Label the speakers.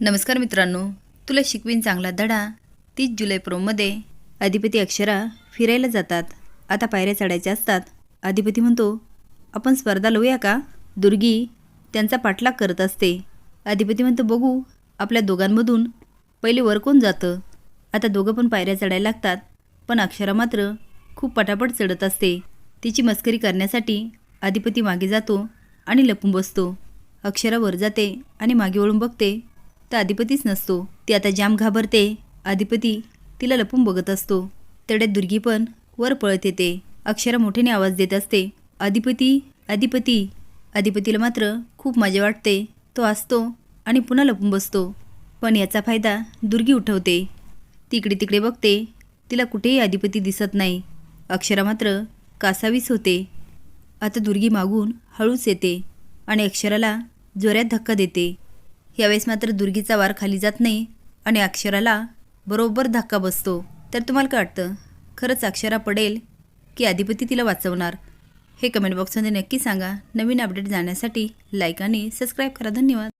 Speaker 1: नमस्कार मित्रांनो तुला शिकवीन चांगला धडा. तीस जुलै प्रोमध्ये अधिपती अक्षरा फिरायला जातात. आता पायऱ्या चढायच्या असतात. अधिपती म्हणतो आपण स्पर्धा लावूया का? दुर्गी त्यांचा पाठलाग करत असते. अधिपती म्हणतो बघू आपल्या दोघांमधून पहिले वर कोण जातं? आता दोघं पण पायऱ्या चढायला लागतात पण अक्षरा मात्र खूप पटापट चढत असते. तिची मस्करी करण्यासाठी अधिपती मागे जातो आणि लपून बसतो. अक्षरा वर जाते आणि मागे वळून बघते. तर अधिपतीच नसतो. ती आता जाम घाबरते. अधिपती तिला लपून बघत असतो. तेवढ्यात दुर्गी पण वर पळत येते. अक्षरा मोठ्याने आवाज देत असते. अधिपती अधिपती. अधिपतीला मात्र खूप मजा वाटते. तो असतो आणि पुन्हा लपून बसतो. पण याचा फायदा दुर्गी उठवते. तिकडे तिकडे बघते. तिला कुठेही अधिपती दिसत नाही. अक्षरा मात्र कासावीस होते. आता दुर्गी मागून हळूच येते आणि अक्षराला जोऱ्यात धक्का देते. यावेळेस मात्र दुर्गीचा वार खाली जात नाही आणि अक्षराला बरोबर धक्का बसतो. तर तुम्हाला काय वाटतं? खरंच अक्षरा पडेल की अधिपती तिला वाचवणार? हे कमेंट बॉक्समध्ये नक्की सांगा. नवीन अपडेट जाण्यासाठी लाईक आणि सबस्क्राईब करा. धन्यवाद.